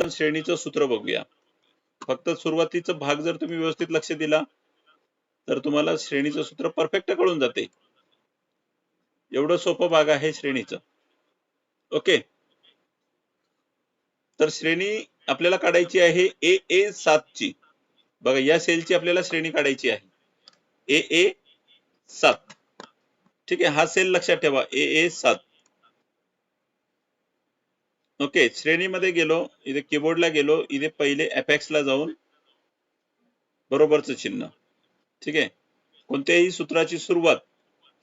तर श्रेणीचं सूत्र बघूया. फक्त सुरुवातीचा भाग जर तुम्ही व्यवस्थित लक्ष दिला तर तुम्हाला श्रेणीचं सूत्र परफेक्ट कळून जाते. एवढं सोपं भाग आहे श्रेणीचं. ओके? तर श्रेणी आपल्याला काढायची आहे ए ए सात ची बघा या सेलची आपल्याला श्रेणी काढायची आहे. ए ए सात. ठीक आहे हा सेल लक्षात ठेवा. ए ए सात. ओके श्रेणीमध्ये गेलो इथे कीबोर्डला गेलो इथे पहिले एपेक्स ला जाऊन बरोबरचं चिन्ह. ठीक आहे? कोणत्याही सूत्राची सुरुवात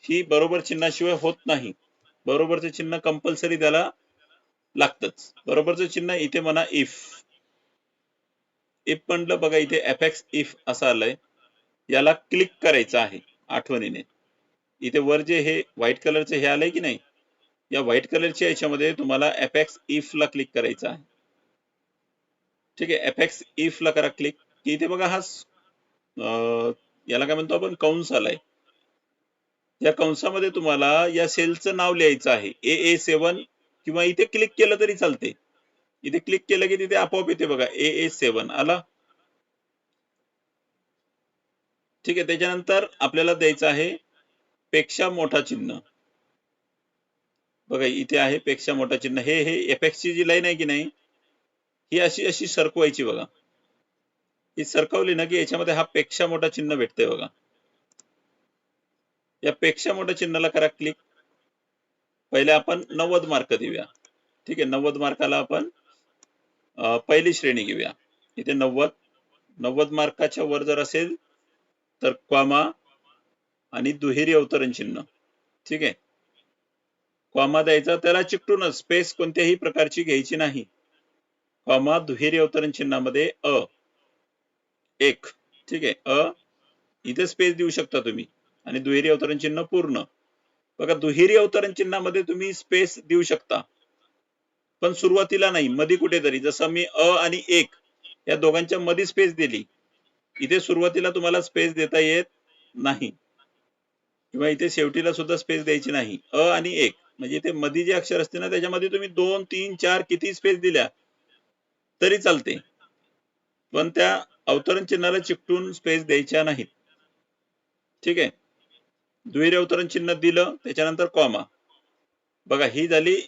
ही बरोबर चिन्हाशिवाय होत नाही. बरोबरचं चिन्ह कंपल्सरी त्याला लागतच. बरोबरचं चिन्ह इथे म्हणा इफ इफ म्हणलं बघा इथे एफएक्स इफ असं आलंय. याला क्लिक करायचं आहे आठवणीने. इथे वर जे हे व्हाईट कलरचे हे आलंय की नाही? या व्हाईट कलरच्या याच्यामध्ये तुम्हाला एफएक्स इफ ला क्लिक करायचं आहे. ठीक आहे एफएक्स इफ ला करा क्लिक की इथे बघा हा याला काय म्हणतो आपण? कंस आलाय या कंसामध्ये तुम्हाला या सेलचं नाव लिहायचं आहे. ए ए सेवन किंवा इथे क्लिक केलं तरी चालते. इथे क्लिक केलं की तिथे आपोआप येते बघा. ए ए सेवन आला. ठीक आहे त्याच्यानंतर आपल्याला द्यायचं आहे पेक्षा मोठा चिन्ह. बघा इथे आहे पेक्षा मोठा चिन्ह. हे हे एपेक्स ची जी लाईन आहे की नाही ही अशी अशी सरकवायची बघा. ही सरकवली ना की याच्यामध्ये हा पेक्षा मोठा चिन्ह भेटते बघा. या पेक्षा मोठ्या चिन्हाला करा क्लिक पहिले आपण नव्वद मार्क देऊया. ठीक आहे नव्वद मार्काला आपण पहिली श्रेणी घेऊया. इथे नव्वद नव्वद मार्काच्या वर जर असेल तर क्वामा आणि दुहेरी अवतरण चिन्ह. ठीक आहे? कॉमा द्यायचा त्याला चिकटूनच. स्पेस कोणत्याही प्रकारची घ्यायची नाही. कॉमा दुहेरी अवतरण चिन्हामध्ये अ. एक. ठीक आहे. अ. इथे स्पेस देऊ शकता तुम्ही. आणि दुहेरी अवतरण चिन्ह पूर्ण. बघा दुहेरी अवतरण चिन्हामध्ये तुम्ही स्पेस देऊ शकता. पण सुरुवातीला नाही. मध्ये कुठेतरी. जसं मी अ आणि एक या दोघांच्या मध्ये स्पेस दिली. इथे सुरुवातीला तुम्हाला स्पेस देता येत नाही. किंवा इथे शेवटीला सुद्धा स्पेस द्यायची नाही. अ आणि एक. म्हणजे इथे मध्ये जे अक्षर असते ना त्याच्यामध्ये तुम्ही दोन तीन चार किती स्पेस दिल्या तरी चालते. पण त्या अवतरण चिन्हाला चिकटून स्पेस द्यायच्या नाहीत. ठीक आहे? दुहेरी अवतरण चिन्ह दिलं त्याच्यानंतर कॉमा बघा ही झाली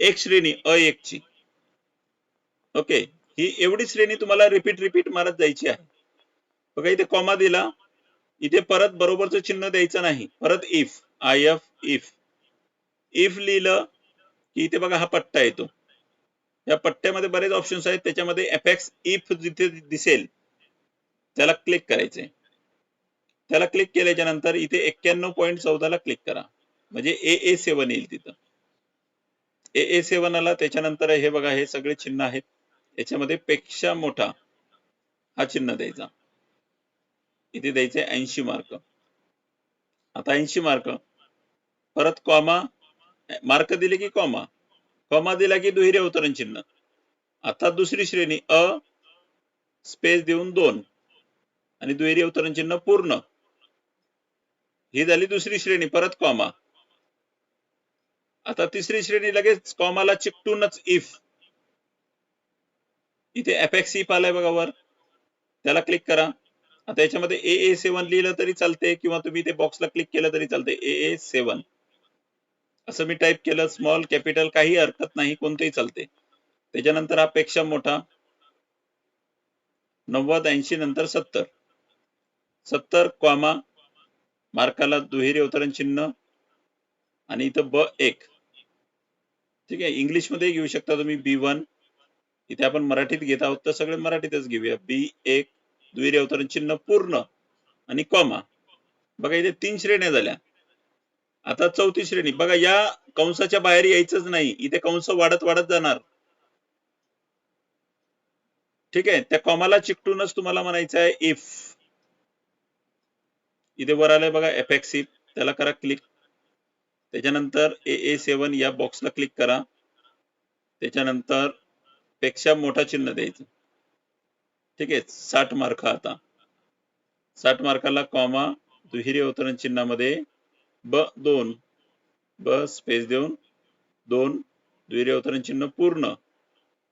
एक श्रेणी अ एक ची ओके? ही एवढी श्रेणी तुम्हाला रिपीट रिपीट मारत जायची आहे. बघा इथे कॉमा दिला. इथे परत बरोबरचं चिन्ह द्यायचं नाही. परत if I F if if लिहिलं की इथे बघा हा पट्टा येतो. या पट्ट्यामध्ये बरेच ऑप्शन्स आहेत. त्याच्यामध्ये एफएक्स इफ जिथे दिसेल त्याला क्लिक करायचे त्याला क्लिक केल्याच्यानंतर इथे एक्क्याण्णव पॉईंट चौदाला क्लिक करा. म्हणजे ए ए सेवन येईल तिथं. ए ए सेवन आला त्याच्यानंतर हे बघा हे सगळे चिन्ह आहेत. याच्यामध्ये पेक्षा मोठा हा चिन्ह द्यायचा. इथे द्यायचे ऐंशी मार्क आता ऐंशी मार्क परत कॉमा मार्क दिले की कॉमा. कॉमा दिला की दुहेरी अवतरण चिन्ह. आता दुसरी श्रेणी अ स्पेस देऊन दोन. आणि दुहेरी अवतरण चिन्ह पूर्ण. ही झाली दुसरी श्रेणी परत कॉमा. आता तिसरी श्रेणी लगेच कॉमाला चिकटूनच इफ इथे एफएक्स इफ आलाय बघा वर. त्याला क्लिक करा. आता याच्यामध्ये ए ए सेवन लिहिलं तरी चालते किंवा तुम्ही ते बॉक्सला क्लिक केलं तरी चालते ए ए सेवन असं मी टाईप केलं स्मॉल कॅपिटल काही हरकत नाही कोणतेही चालते. त्याच्यानंतर हा पेक्षा मोठा. नव्वद ऐंशी नंतर सत्तर. सत्तर कॉमा मार्काला दुहेरी अवतरण चिन्ह आणि इथं ब एक. ठीक आहे इंग्लिशमध्ये घेऊ शकता तुम्ही बी वन. इथे आपण मराठीत घेत आहोत तर सगळे मराठीतच घेऊया. बी एक दुहेरी अवतरण चिन्ह पूर्ण आणि कॉमा बघा इथे तीन श्रेण्या झाल्या. आता चौथी श्रेणी. बघा या कंसाच्या बाहेर यायचंच नाही. इथे कंस वाढत वाढत जाणार. ठीक आहे? त्या कॉमाला चिकटूनच तुम्हाला म्हणायचं आहे इफ इथे वर आलंय बघा एफ एक्स इफ त्याला करा क्लिक त्याच्यानंतर ए ए सेवन या बॉक्सला क्लिक करा. त्याच्यानंतरपेक्षा मोठा चिन्ह द्यायचं. ठीक आहे? साठ मार्क आता. साठ मार्काला कॉमा दुहेरी अवतरण चिन्हामध्ये ब दोन. ब स्पेस देऊन दोन दुहेरी अवतरण चिन्ह पूर्ण.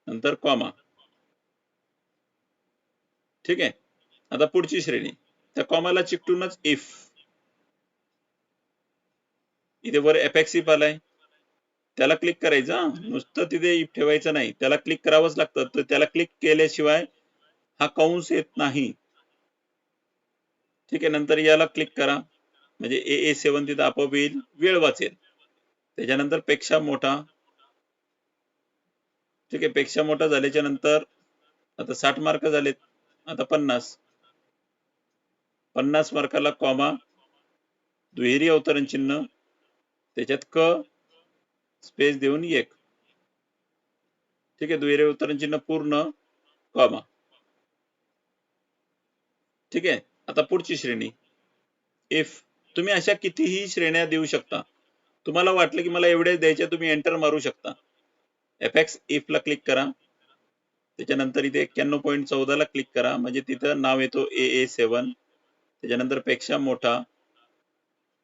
नंतर कॉमा ठीक आहे? आता पुढची श्रेणी. त्या कॉमाला चिकटूनच इफ इथे वर एपेक्स इफ आलाय. त्याला क्लिक करायचं नुसतं तिथे इफ ठेवायचं नाही. त्याला क्लिक करावंच लागतं. तर त्याला क्लिक केल्याशिवाय हा कंस येत नाही. ठीक आहे? नंतर याला क्लिक करा. म्हणजे ए ए सेवन तिथं आपोआप येईल वेळ वाचेल. त्याच्यानंतरपेक्षा मोठा ठीक आहे पेक्षा मोठा झाल्याच्यानंतर आता साठ मार्क झालेत आता पन्नास. पन्नास मार्काला कॉमा दुहेरी अवतरण चिन्ह त्याच्यात क स्पेस देऊन एक. ठीक आहे दुहेरी अवतरण चिन्ह पूर्ण कॉमा ठीक आहे आता पुढची श्रेणी. इफ तुम्ही अशा कितीही श्रेण्या देऊ शकता. तुम्हाला वाटलं की मला एवढे द्यायचे तुम्ही एंटर मारू शकता. एफ एक्स इफ ला क्लिक करा. त्याच्यानंतर इथे एक्क्याण्णव पॉईंट चौदाला क्लिक करा. म्हणजे तिथं नाव येतो ए ए सेवन त्याच्यानंतरपेक्षा मोठा.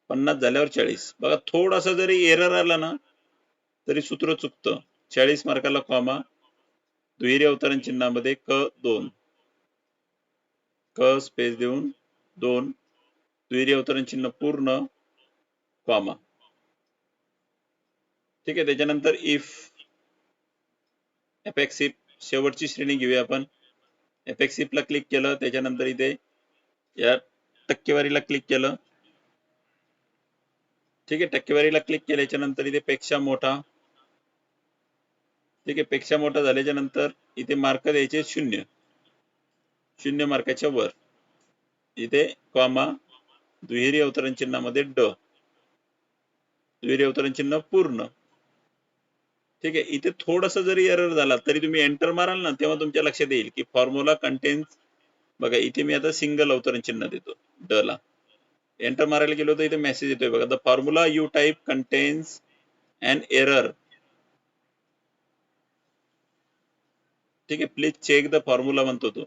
पन्नास झाल्यावर चाळीस. बघा थोडासा जरी एरर आला ना तरी सूत्र चुकतं. चाळीस मार्काला कॉमा दुहेरी अवतरण चिन्हामध्ये क दोन. क स्पेस देऊन दोन. दुहेरी अवतरण चिन्ह पूर्ण कॉमा ठीक आहे त्याच्यानंतर इफ एपेक्सिप शेवटची श्रेणी घेऊया आपण. एपेक्सिपला ला क्लिक केलं त्याच्यानंतर इथे या टक्केवारीला क्लिक केलं. ठीक आहे टक्केवारीला क्लिक केल्याच्यानंतर इथे पेक्षा मोठा. ठीक आहे पेक्षा मोठा झाल्याच्यानंतर इथे मार्क द्यायचे शून्य. शून्य मार्काच्या वर. इथे कॉमा दुहेरी अवतरण चिन्हामध्ये ड. दुहेरी अवतरण चिन्ह पूर्ण. ठीक आहे? इथे थोडस जरी एरर झाला तरी तुम्ही एंटर माराल ना तेव्हा तुमच्या लक्षात येईल की फॉर्म्युला कंटेन्स बघा इथे मी आता सिंगल अवतरण चिन्ह देतो ड ला. एंटर मारायला गेलो तर इथे मेसेज येतोय. बघा the formula you type contains and error ठीक आहे? प्लीज चेक द फॉर्म्युला म्हणतो तो.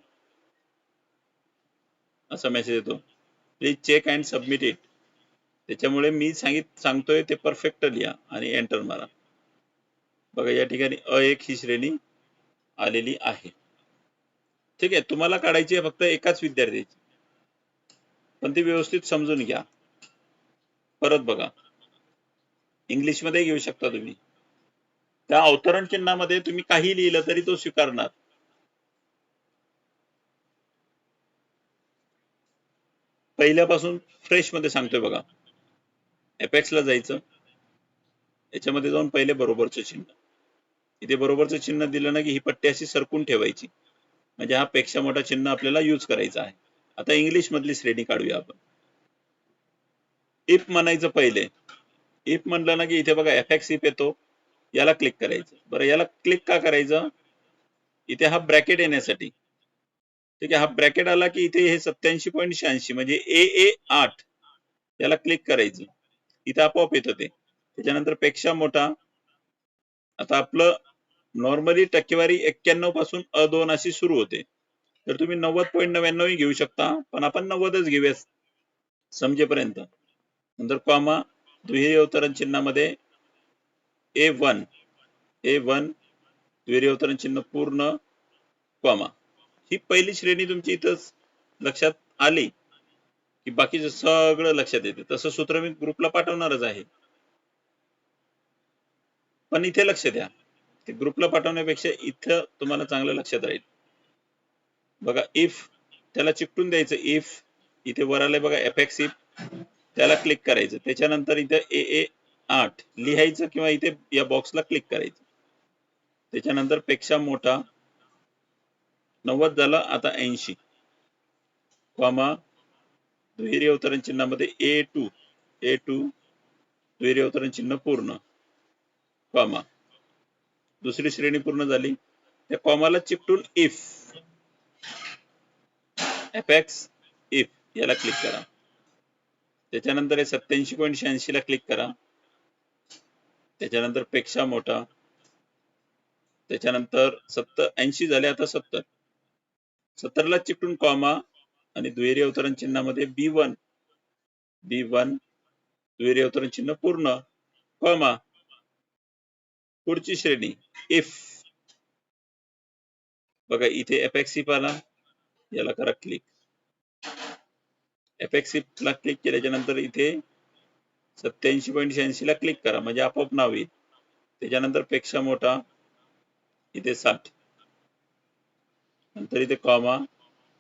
असा मेसेज येतो. Please check and submit it त्याच्यामुळे मी सांगित सांगतोय ते परफेक्ट लिहा आणि एंटर मारा. बघा या ठिकाणी अ एक ही श्रेणी आलेली आहे. ठीक आहे तुम्हाला काढायची आहे फक्त एकाच विद्यार्थ्याची. पण ती व्यवस्थित समजून घ्या. परत बघा. इंग्लिशमध्ये घेऊ शकता तुम्ही. त्या अवतरण चिन्हामध्ये तुम्ही काही लिहिलं तरी तो स्वीकारणार. पहिल्यापासून फ्रेशमध्ये सांगतोय बघा. एपेक्सला जायचं. याच्यामध्ये जाऊन पहिले बरोबरचं चिन्ह. इथे बरोबरचं चिन्ह दिलं ना की ही पट्टी अशी सरकून ठेवायची. म्हणजे हा पेक्षा मोठा चिन्ह आपल्याला यूज करायचा आहे. आता इंग्लिश मधली श्रेणी काढूया आपण. इफ म्हणायचं पहिले. इफ म्हणलं ना की इथे बघा एफ एक्स इफ येतो. याला क्लिक करायचं. बरं याला क्लिक का करायचं? इथे हा ब्रॅकेट येण्यासाठी. ठीक आहे हा ब्रॅकेट आला की इथे हे सत्याऐंशी पॉईंट शहाऐंशी म्हणजे ए ए आठ याला क्लिक करायचं. इथे आपोआप येतं ते. त्याच्यानंतरपेक्षा मोठा. आता आपलं नॉर्मली टक्केवारी एक्क्याण्णवपासून अ दोन अशी सुरू होते. तर तुम्ही नव्वद पॉईंट नव्याण्णवही घेऊ शकता पण आपण नव्वदच घेऊया समजेपर्यंत. नंतर कॉमा दुहेरी अवतरण चिन्हामध्ये ए वन ए वन दुहेरी अवतरण चिन्ह पूर्ण कॉमा ही पहिली श्रेणी तुमची इथंच लक्षात आली? की बाकीचं सगळं लक्षात येते. तसं सूत्र मी ग्रुपला पाठवणारच आहे. पण इथे लक्ष द्या. ते ग्रुपला पाठवण्यापेक्षा इथं तुम्हाला चांगलं लक्षात राहील. बघा इफ त्याला चिपटून द्यायचं. इफ इथे वर आलंय बघा एफ एक्स इफ त्याला क्लिक करायचं. त्याच्यानंतर इथे ए ए आठ लिहायचं किंवा इथे या बॉक्सला क्लिक करायचं. त्याच्यानंतरपेक्षा मोठा नव्वद झाला आता ऐंशी. कॉमा दुहेरी अवतरण चिन्हामध्ये ए टू ए टू दुहेरी अवतरण चिन्ह पूर्ण. कॉमा. दुसरी श्रेणी पूर्ण झाली. त्या कॉमाला चिकटून इफ एपेक्स इफ याला क्लिक करा. त्याच्यानंतर हे सत्याऐंशी पॉईंट शहाऐंशी ला क्लिक करा. त्याच्यानंतरपेक्षा मोठा. त्याच्यानंतर सत्तर ऐंशी झाले आता सत्तर. सत्तरला चिकटून कॉमा आणि दुहेरी अवतरण चिन्हामध्ये बी वन बी वन दुहेरी अवतरण चिन्ह पूर्ण कॉमा पुढची श्रेणी इफ बघा इथे एफ आला याला करा क्लिक एपेक्स ला क्लिक केल्याच्यानंतर इथे सत्याऐंशी पॉईंट शहाऐंशी ला क्लिक करा म्हणजे आपोआप नाव येईल. त्याच्यानंतरपेक्षा मोठा इथे साठ. नंतर इथे कॉमा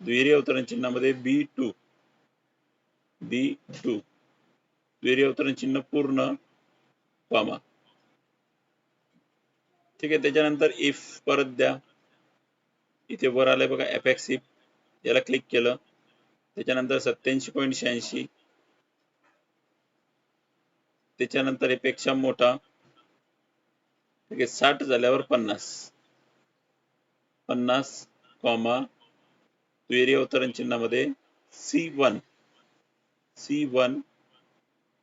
दुहेरी अवतरण चिन्हामध्ये बी टू बी टू दुहेरी अवतरण चिन्ह पूर्ण कॉमा ठीक आहे त्याच्यानंतर इफ परत द्या. इथे वर आलंय बघा एफएक्स इफ याला क्लिक केलं. त्याच्यानंतर सत्याऐंशी पॉईंट शहाऐंशी. त्याच्यानंतर हे पेक्षा मोठा. ठीक आहे साठ झाल्यावर पन्नास. पन्नास. कॉमा दुहेरी अवतरण चिन्हामध्ये सी वन सी वन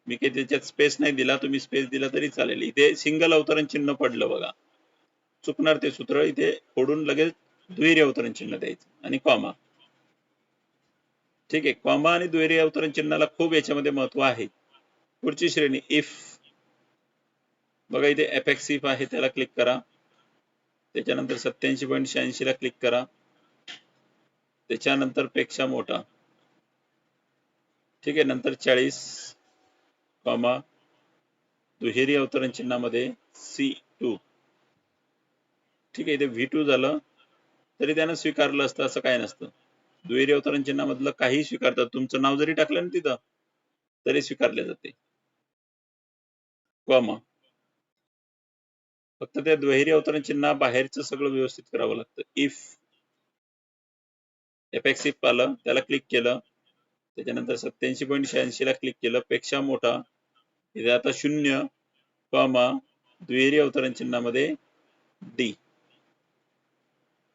मी काही त्याच्यात स्पेस नाही दिला तुम्ही स्पेस दिला तरी चालेल. इथे सिंगल अवतरण चिन्ह पडलं बघा. चुकणार ते सूत्र इथे फोडून लगेच दुहेरी अवतरण चिन्ह द्यायचं. आणि कॉमा ठीक आहे कॉमा आणि दुहेरी अवतरण चिन्हाला खूप याच्यामध्ये महत्त्व आहे. पुढची श्रेणी इफ बघा इथे एफएक्स इफ आहे त्याला क्लिक करा. त्याच्यानंतर सत्याऐंशी पॉईंट शहाऐंशी ला क्लिक करा. त्याच्यानंतरपेक्षा मोठा. ठीक आहे नंतर चाळीस कॉमा दुहेरी अवतरण चिन्हामध्ये सी टू ठीक आहे इथे व्ही टू झालं तरी त्यानं स्वीकारलं असतं असं काय नसतं. दुहेरी अवतरण चिन्हामधलं काही स्वीकारतात. तुमचं नाव जरी टाकलं ना तिथं तरी स्वीकारले जाते. कॉमा फक्त त्या दुहेरी अवतरण चिन्हा बाहेरचं सगळं व्यवस्थित करावं लागतं. इफ एपेक्सिप आलं त्याला क्लिक केलं. त्याच्यानंतर सत्याऐंशी पॉईंट शहाऐंशी ला क्लिक केलं. पेक्षा मोठा. इथे आता शून्य कॉमा दुहेरी अवतरण चिन्हामध्ये डी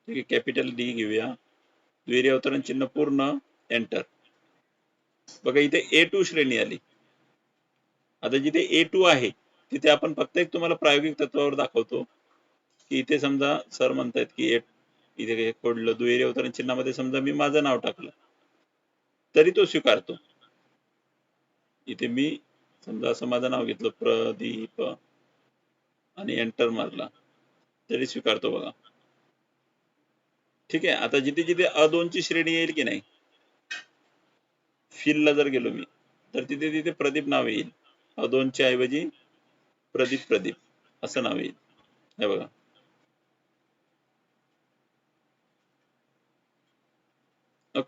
ठीक आहे कॅपिटल डी घेऊया. दुहेरी अवतरण चिन्ह पूर्ण एंटर बघा इथे ए टू श्रेणी आली. आता जिथे ए टू आहे तिथे आपण फक्त एक तुम्हाला प्रायोगिक तत्वावर दाखवतो. की इथे समजा सर म्हणतायत की ए इथे काही खोडलं दुहेरी अवतरण चिन्हामध्ये समजा मी माझं नाव टाकलं तरी तो स्वीकारतो. इथे मी समजा असं माझं नाव घेतलं प्रदीप आणि एंटर मारला तरी स्वीकारतो बघा. ठीक आहे आता जिथे जिथे अ दोनची श्रेणी येईल की नाही फिलला जर गेलो मी तर तिथे तिथे प्रदीप नाव येईल. अ दोनच्या ऐवजी प्रदीप प्रदीप असं नाव येईल. हे बघा.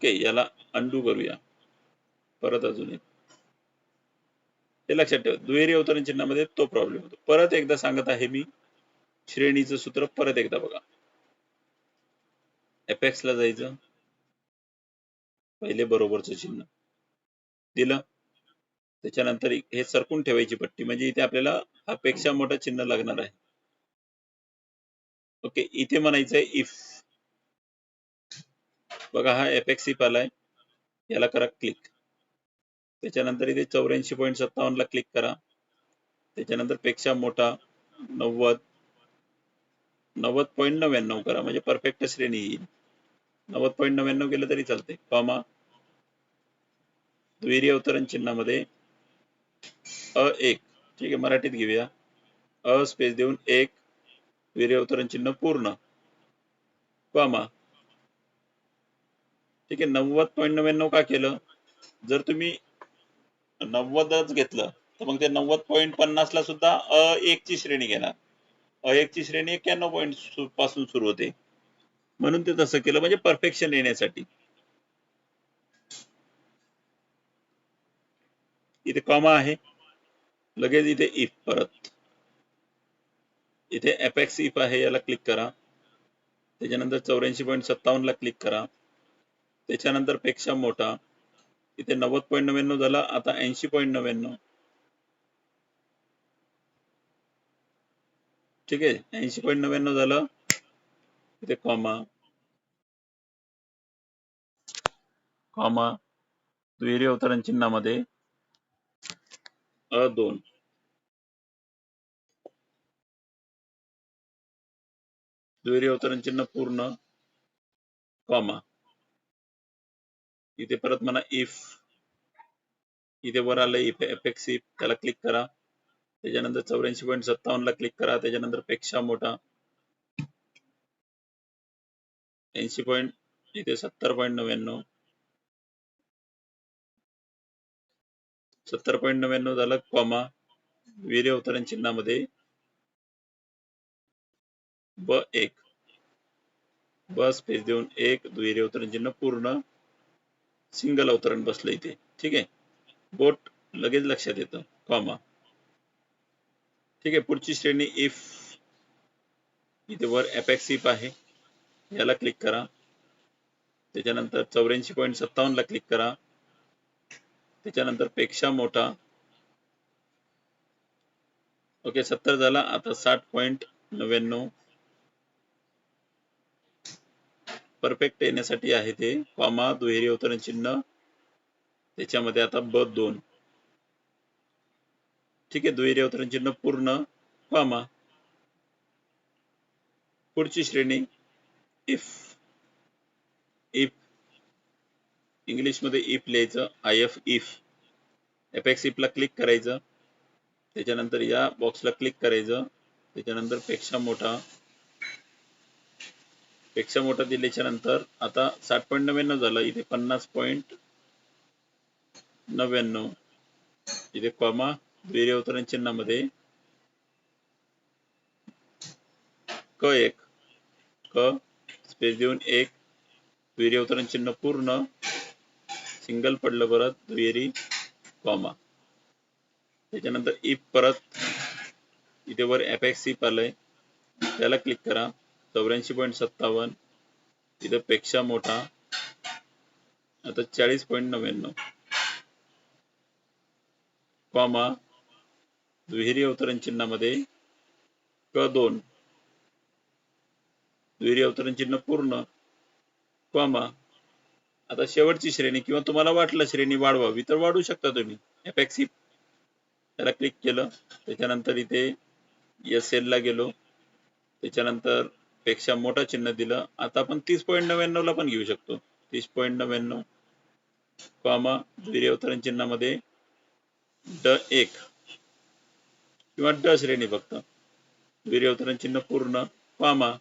ओके याला अंडू करूया. परत अजून एक. हे लक्षात ठेवा दुहेरी अवतरण चिन्हामध्ये तो प्रॉब्लेम होतो. परत एकदा सांगत आहे मी श्रेणीचं सूत्र परत एकदा बघा. एपेक्स ला जायचं. पहिले बरोबरचं चिन्ह. दिलं. त्याच्यानंतर हे सरकून ठेवायची पट्टी. म्हणजे इथे आपल्याला हा पेक्षा मोठं चिन्ह लागणार आहे. ओके इथे म्हणायचंय इफ बघा हा एपेक्स इफ आलाय याला करा क्लिक त्याच्यानंतर इथे चौऱ्याऐंशी पॉईंट सत्तावन्नला क्लिक करा. त्याच्यानंतरपेक्षा मोठा नव्वद नव्वद पॉईंट नव्याण्णव करा. म्हणजे परफेक्ट श्रेणी येईल. नव्वद पॉईंट नव्याण्णव केलं तरी चालते कॉमा दुहेरी अवतरण चिन्हामध्ये अ एक. ठीक आहे मराठीत घेऊया. अ स्पेस देऊन एक दुहेरी अवतरण चिन्ह पूर्ण. कॉमा ठीक आहे नव्वद पॉईंट नव्याण्णव का केलं? जर तुम्ही नव्वदच घेतलं तर मग ते नव्वद पॉईंट पन्नास ला सुद्धा अ एक ची श्रेणी घेणार. अ एक ची श्रेणी एक्क्याण्णव पॉईंटपासून सुरू होते. म्हणून ते तसं केलं म्हणजे परफेक्शन येण्यासाठी. इथे कॉमा आहे. लगेच इथे इफ परत. इथे एपेक्स इफ आहे याला क्लिक करा. त्याच्यानंतर चौऱ्याऐंशी पॉईंट सत्तावन्न ला क्लिक करा. त्याच्यानंतरपेक्षा मोठा. इथे नव्वद पॉईंट नव्याण्णव झाला आता ऐंशी पॉईंट नव्याण्णव. ठीक आहे ऐंशी पॉईंट नव्याण्णव झालं. इथे कॉमा कॉमा दुहेरी अवतरण चिन्हामध्ये. अ दोन. दुहेरी अवतरण चिन्ह पूर्ण. कॉमा इथे परत म्हणा इफ इथे वर आलं इफ एपेक्स इफ त्याला क्लिक करा. त्याच्यानंतर चौऱ्याऐंशी पॉईंट सत्तावन्न ला क्लिक करा. त्याच्यानंतरपेक्षा मोठा. ऐंशी पॉईंट इथे सत्तर पॉईंट नव्याण्णव. सत्तर पॉईंट नव्याण्णव झालं कॉमा वीर्य अवतरण चिन्हामध्ये. ब एक. ब स्पेस देऊन एक दुहेरी अवतरण चिन्ह पूर्ण. सिंगल अवतरण बसलं इथे. ठीक आहे? बोट लगेच लक्षात येतं कॉमा ठीक आहे? पुढची श्रेणी इफ इथे वर अपेक्स इफ आहे. याला क्लिक करा. त्याच्यानंतर चौऱ्याऐंशी पॉईंट सत्तावन्नला क्लिक करा. त्याच्यानंतरपेक्षा मोठा. ओके सत्तर झाला. आता साठ पॉईंट नव्याण्णव. परफेक्ट येण्यासाठी आहे ते. कॉमा दुहेरी अवतरण चिन्ह. त्याच्यामध्ये आता ब दोन. ठीक आहे दुहेरी अवतरण चिन्ह पूर्ण. कॉमा पुढची श्रेणी इफ इफ इंग्लिशमध्ये इफ लिहायचं I F if apex if ला क्लिक करायचं. त्याच्यानंतर या बॉक्सला क्लिक करायचं. त्याच्यानंतरपेक्षा मोठा. पेक्षा मोठा दिल्याच्या नंतर. आता साठ पॉईंट नव्याण्णव झालं इथे पन्नास पॉईंट नव्याण्णव. इथे कॉमा द्विरे अवतरण चिन्हामध्ये. क एक. क स्पेस देऊन एक. दुहेरी अवतरण चिन्ह पूर्ण. सिंगल पडलं परत दुहेरी कॉमा त्याच्यानंतर इफ परत इथे वर एपेक्स इफ आलंय त्याला क्लिक करा. चौऱ्याऐंशी पॉईंट सत्तावन्न इथं पेक्षा मोठा. आता चाळीस पॉईंट नव्याण्णव. कॉमा दुहेरी अवतरण चिन्हामध्ये क दोन. दुहेरी अवतरण चिन्ह पूर्ण. कॉमा आता शेवटची श्रेणी किंवा तुम्हाला वाटलं श्रेणी वाढवावी तर वाढवू शकता तुम्ही. एपॅक्सी त्याला क्लिक केलं. त्याच्यानंतर इथे एस एल ला गेलो. त्याच्यानंतर पेक्षा मोठा चिन्ह दिलं. आता आपण तीस पॉईंट नव्याण्णव ला पण घेऊ शकतो. तीस पॉईंट नव्याण्णव कॉमा द्वितीय अवतरण चिन्हामध्ये ड एक किंवा ड श्रेणी फक्त. द्वितीय अवतरण चिन्ह पूर्ण कॉमा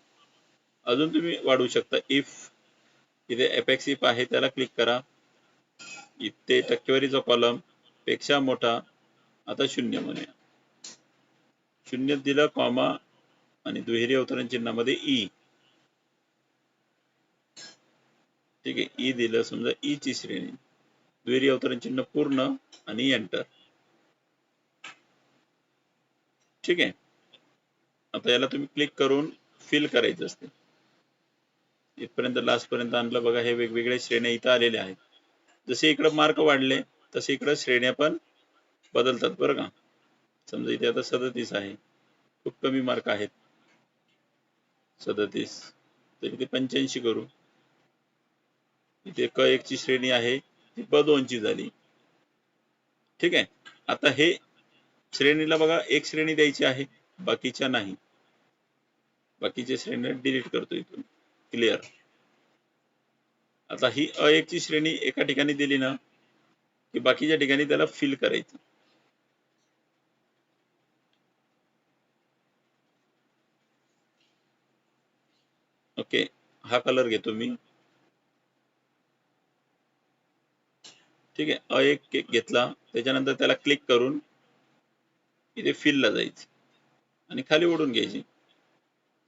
अजून तुम्ही वाढवू शकता. इफ इथे एपेक्स इफ आहे त्याला क्लिक करा. इथे टक्केवारीचा कॉलमपेक्षा मोठा. आता शून्य म्हणूया. शून्य दिलं कॉमा आणि दुहेरी अवतरण चिन्हामध्ये ई. ठीक आहे ई दिलं समजा ई ची श्रेणी. दुहेरी अवतरण चिन्ह पूर्ण आणि एंटर ठीक आहे. आता याला तुम्ही क्लिक करून फिल करायचं असते. इथपर्यंत लास्ट पर्यंत आणलं बघा हे वेगवेगळ्या श्रेण्या इथं आलेल्या आहेत. जसे इकडे मार्क वाढले तसे इकडं श्रेण्या पण बदलतात बरं का. समजा इथे आता सदतीस आहे. खूप कमी मार्क आहेत. सदतीस. तर इथे पंच्याऐंशी करू. इथे क एक ची श्रेणी आहे. ती ब दोन ची झाली. ठीक आहे? आता हे श्रेणीला बघा. एक श्रेणी द्यायची आहे. बाकीच्या नाही. बाकीच्या श्रेणी डिलीट करतो इथून. क्लिअर आता ही अ एक ची श्रेणी एका ठिकाणी दिली ना की बाकीच्या ठिकाणी त्याला फिल करायची. ओके. हा कलर घेतो मी. ठीक आहे. अ एक केक घेतला. त्याच्यानंतर त्याला क्लिक करून इथे फिलला ला जायचं. आणि खाली ओढून घ्यायची.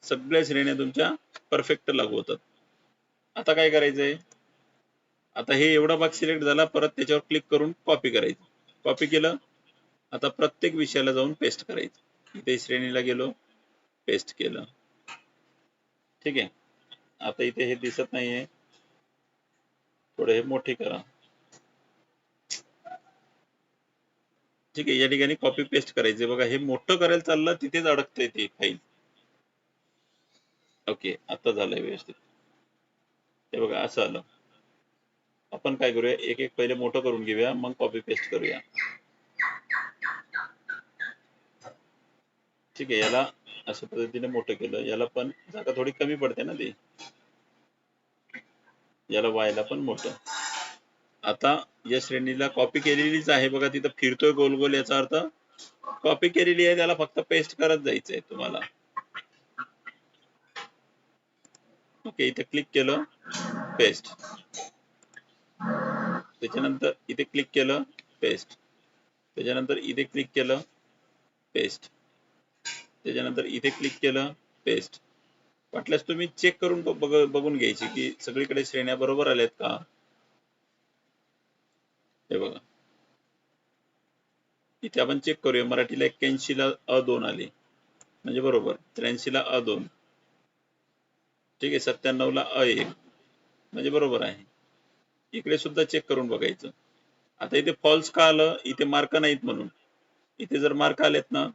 सगळ्या श्रेण्या तुमच्या परफेक्ट लागू होतात. आता काय करायचंय? आता हे एवढा भाग सिलेक्ट झाला परत त्याच्यावर क्लिक करून कॉपी करायचं. कॉपी केलं. आता प्रत्येक विषयाला जाऊन पेस्ट करायचं. इथे श्रेणीला गेलो पेस्ट केलं. ठीक आहे. आता इथे हे दिसत नाहीये. थोडे हे मोठे करा. ठीक आहे या ठिकाणी कॉपी पेस्ट करायचे बघा हे मोठं करायला चाललं तिथेच अडकतंय ते फाईल ओके आता झालंय व्यवस्थित. हे बघा असं आलं. आपण काय करूया? एक एक पहिले मोठं करून घेऊया मग कॉपी पेस्ट करूया. ठीक आहे याला अशा पद्धतीने मोठं केलं. याला पण जागा थोडी कमी पडते ना ती. याला व्हायला पण मोठं. आता या श्रेणीला कॉपी केलेलीच आहे बघा तिथं फिरतोय गोल गोल याचा अर्थ. कॉपी केलेली आहे त्याला फक्त पेस्ट करत जायचंय तुम्हाला. ओके इथे क्लिक केलं पेस्ट त्याच्यानंतर इथे क्लिक केलं पेस्ट त्याच्यानंतर इथे क्लिक केलं पेस्ट त्याच्यानंतर इथे क्लिक केलं पेस्ट वाटल्यास तुम्ही चेक करून बघून घ्यायची की सगळीकडे श्रेण्या बरोबर आल्यात का? हे बघा. इथे आपण चेक करूया. मराठीला एक्क्याऐंशी ला अ दोन आले. म्हणजे बरोबर. त्र्याऐंशी ला अ दोन. ठीक आहे सत्त्याण्णव ला अ एक. म्हणजे बरोबर आहे. इकडे सुद्धा चेक करून बघायचं. आता इथे फॉल्स का आलं? इथे मार्क नाहीत म्हणून. इथे जर मार्क आलेत ना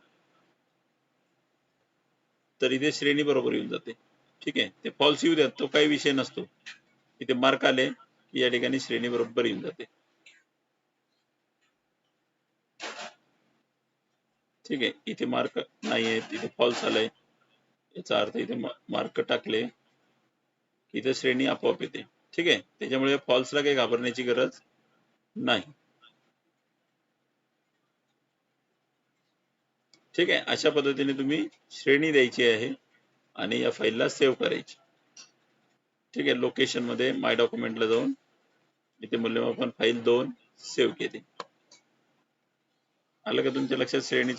तर इथे श्रेणी बरोबर येऊन जाते. ठीक आहे. ते फॉल्स येऊ द्यात तो काही विषय नसतो. इथे मार्क आले की या ठिकाणी श्रेणी बरोबर येऊन जाते. ठीक आहे. इथे मार्क नाही आहेत इथे फॉल्स आलाय. याचा अर्थ इथे मार्क टाकले इथे श्रेणी आपोआप येते. ठीक आहे. त्याच्यामुळे फॉल्सला काही घाबरण्याची गरज नाही. ठीक आहे. अशा पद्धतीने तुम्ही श्रेणी द्यायची आहे. आणि या फाईलला सेव्ह करायची. ठीक आहे लोकेशनमध्ये माय डॉक्युमेंटला जाऊन इथे मूल्यमापन फाईल दोन सेव्ह केली. आलं का तुमच्या लक्षात श्रेणीचं?